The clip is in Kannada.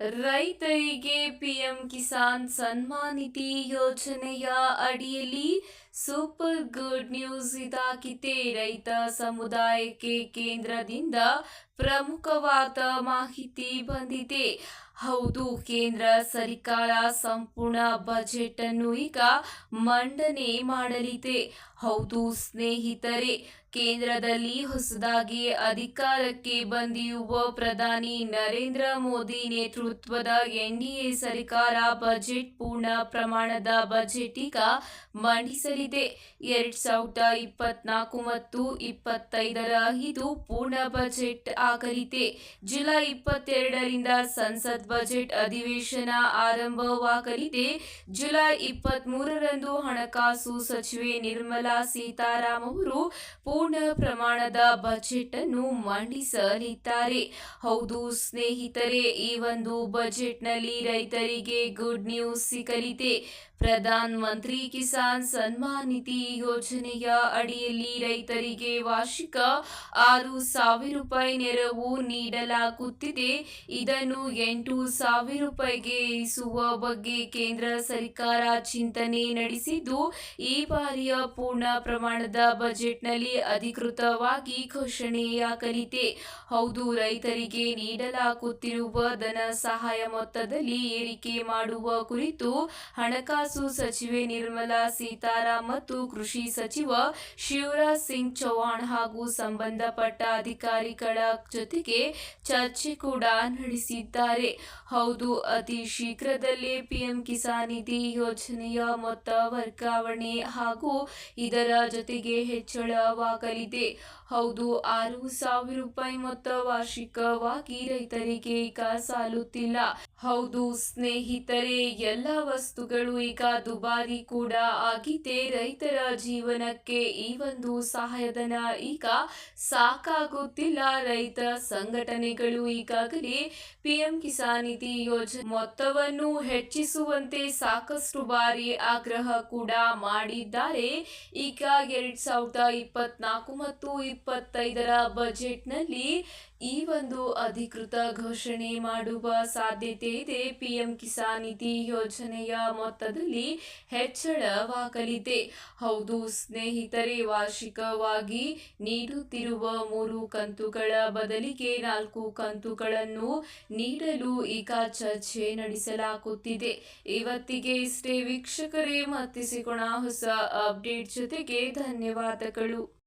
ರೈತರಿಗೆ ಪಿಎಂ ಕಿಸಾನ್ ಸನ್ಮಾನ್ ನಿಧಿ ಯೋಜನೆಯ ಅಡಿಯಲ್ಲಿ ಸೂಪರ್ ಗುಡ್ ನ್ಯೂಸ್ ಇದಾಗಿದೆ ರೈತ ಸಮುದಾಯಕ್ಕೆ ಕೇಂದ್ರದಿಂದ ಪ್ರಮುಖವಾದ ಮಾಹಿತಿ ಬಂದಿದೆ. ಹೌದು, ಕೇಂದ್ರ ಸರ್ಕಾರ ಸಂಪೂರ್ಣ ಬಜೆಟ್ ಅನ್ನು ಈಗ ಮಂಡನೆ ಮಾಡಲಿದೆ. ಹೌದು, ಸ್ನೇಹಿತರೆ, ಕೇಂದ್ರದಲ್ಲಿ ಹೊಸದಾಗಿ ಅಧಿಕಾರಕ್ಕೆ ಬಂದಿರುವ ಪ್ರಧಾನಿ ನರೇಂದ್ರ ಮೋದಿ ನೇತೃತ್ವದ ಎನ್ಡಿಎ ಸರ್ಕಾರ ಬಜೆಟ್ ಪೂರ್ಣ ಪ್ರಮಾಣದ ಬಜೆಟ್ ಈಗ ಮಂಡಿಸಲಿದೆ ಎರಡ್ ಸಾವಿರದ ಇಪ್ಪತ್ನಾಲ್ಕು ಮತ್ತು ಇಪ್ಪತ್ತೈದರ ಇದು ಪೂರ್ಣ ಬಜೆಟ್ ಆಗಲಿದೆ. ಜುಲೈ ಇಪ್ಪತ್ತೆರಡರಿಂದ ಸಂಸತ್ ಬಜೆಟ್ ಅಧಿವೇಶನ ಆರಂಭವಾಗಲಿದೆ. ಜುಲೈ ಇಪ್ಪತ್ತ್ ಮೂರರಂದು ಹಣಕಾಸು ಸಚಿವೆ ನಿರ್ಮಲಾ ಸೀತಾರಾಮ್ ಅವರು ಪೂರ್ಣ ಪ್ರಮಾಣದ ಬಜೆಟ್ ಅನ್ನು ಮಂಡಿಸಲಿದ್ದಾರೆ. ಹೌದು ಸ್ನೇಹಿತರೆ, ಈ ಒಂದು ಬಜೆಟ್ನಲ್ಲಿ ರೈತರಿಗೆ ಗುಡ್ ನ್ಯೂಸ್ ಸಿಗಲಿದೆ. ಪ್ರಧಾನ ಮಂತ್ರಿ ಕಿಸಾನ್ ಸನ್ಮಾನ್ ನಿಧಿ ಯೋಜನೆಯ ಅಡಿಯಲ್ಲಿ ರೈತರಿಗೆ ವಾರ್ಷಿಕ ಆರು ಸಾವಿರ ರೂಪಾಯಿ ನೆರವು ನೀಡಲಾಗುತ್ತಿದೆ. ಇದನ್ನು ಎಂಟು ಸಾವಿರ ರೂಪಾಯಿಗೆ ಇರಿಸುವ ಬಗ್ಗೆ ಕೇಂದ್ರ ಸರ್ಕಾರ ಚಿಂತನೆ ನಡೆಸಿದ್ದು, ಈ ಬಾರಿಯ ಪೂರ್ಣ ಪ್ರಮಾಣದ ಬಜೆಟ್ನಲ್ಲಿ ಅಧಿಕೃತವಾಗಿ ಘೋಷಣೆಯಾಗಲಿದೆ. ಹೌದು, ರೈತರಿಗೆ ನೀಡಲಾಗುತ್ತಿರುವ ಧನ ಸಹಾಯ ಮೊತ್ತದಲ್ಲಿ ಏರಿಕೆ ಮಾಡುವ ಕುರಿತು ಹಣಕಾಸು ಸಚಿವೆ ನಿರ್ಮಲಾ ಸೀತಾರಾಮ್ ಮತ್ತು ಕೃಷಿ ಸಚಿವ ಶಿವರಾಜ್ ಸಿಂಗ್ ಚೌಹಾಣ್ ಹಾಗೂ ಸಂಬಂಧಪಟ್ಟ ಅಧಿಕಾರಿಗಳ ಜೊತೆಗೆ ಚರ್ಚೆ ಕೂಡ ನಡೆಸಿದ್ದಾರೆ. ಹೌದು, ಅತಿ ಶೀಘ್ರದಲ್ಲೇ ಪಿಎಂ ಕಿಸಾನ್ ನಿಧಿ ಯೋಜನೆಯ ಮೊತ್ತ ವರ್ಗಾವಣೆ ಹಾಗೂ ಇದರ ಜೊತೆಗೆ ಹೆಚ್ಚಳವಾಗಲಿದೆ. ಹೌದು, ಆರು ಸಾವಿರ ರೂಪಾಯಿ ಮೊತ್ತ ವಾರ್ಷಿಕವಾಗಿ ರೈತರಿಗೆ ಈಗ ಸಾಲುತ್ತಿಲ್ಲ. ಹೌದು, ಸ್ನೇಹಿತರೆ, ಎಲ್ಲ ವಸ್ತುಗಳು ಈಗ ದುಬಾರಿ ಕೂಡ ಆಗಿದೆ. ರೈತರ ಜೀವನಕ್ಕೆ ಈ ಒಂದು ಸಹಾಯಧನ ಈಗ ಸಾಕಾಗುತ್ತಿಲ್ಲ. ರೈತ ಸಂಘಟನೆಗಳು ಈಗಾಗಲೇ ಪಿಎಂ ಕಿಸಾನ್ ನಿಧಿ ಯೋಜನೆ ಮೊತ್ತವನ್ನು ಹೆಚ್ಚಿಸುವಂತೆ ಸಾಕಷ್ಟು ಬಾರಿ ಆಗ್ರಹ ಕೂಡ ಮಾಡಿದ್ದಾರೆ. ಈಗ ಎರಡ್ ಸಾವಿರದ ಇಪ್ಪತ್ನಾಲ್ಕು ಮತ್ತು ಇಪ್ಪತ್ತೈದರ ಬಜೆಟ್ನಲ್ಲಿ ಈ ಒಂದು ಅಧಿಕೃತ ಘೋಷಣೆ ಮಾಡುವ ಸಾಧ್ಯತೆ ಇದೆ. ಪಿಎಂ ಕಿಸಾನ್ ನಿಧಿ ಯೋಜನೆಯ ಮೊತ್ತದಲ್ಲಿ ಹೆಚ್ಚಳವಾಗಲಿದೆ. ಹೌದು, ಸ್ನೇಹಿತರೆ, ವಾರ್ಷಿಕವಾಗಿ ನೀಡುತ್ತಿರುವ ಮೂರು ಕಂತುಗಳ ಬದಲಿಗೆ ನಾಲ್ಕು ಕಂತುಗಳನ್ನು ನೀಡಲು ಈಗ ಚರ್ಚೆ ನಡೆಸಲಾಗುತ್ತಿದೆ. ಇವತ್ತಿಗೆ ಇಷ್ಟೇ, ವೀಕ್ಷಕರೇ ಮತ್ತೆ ಸಿಗೋಣ ಹೊಸ ಅಪ್ಡೇಟ್ ಜೊತೆಗೆ ಧನ್ಯವಾದಗಳು.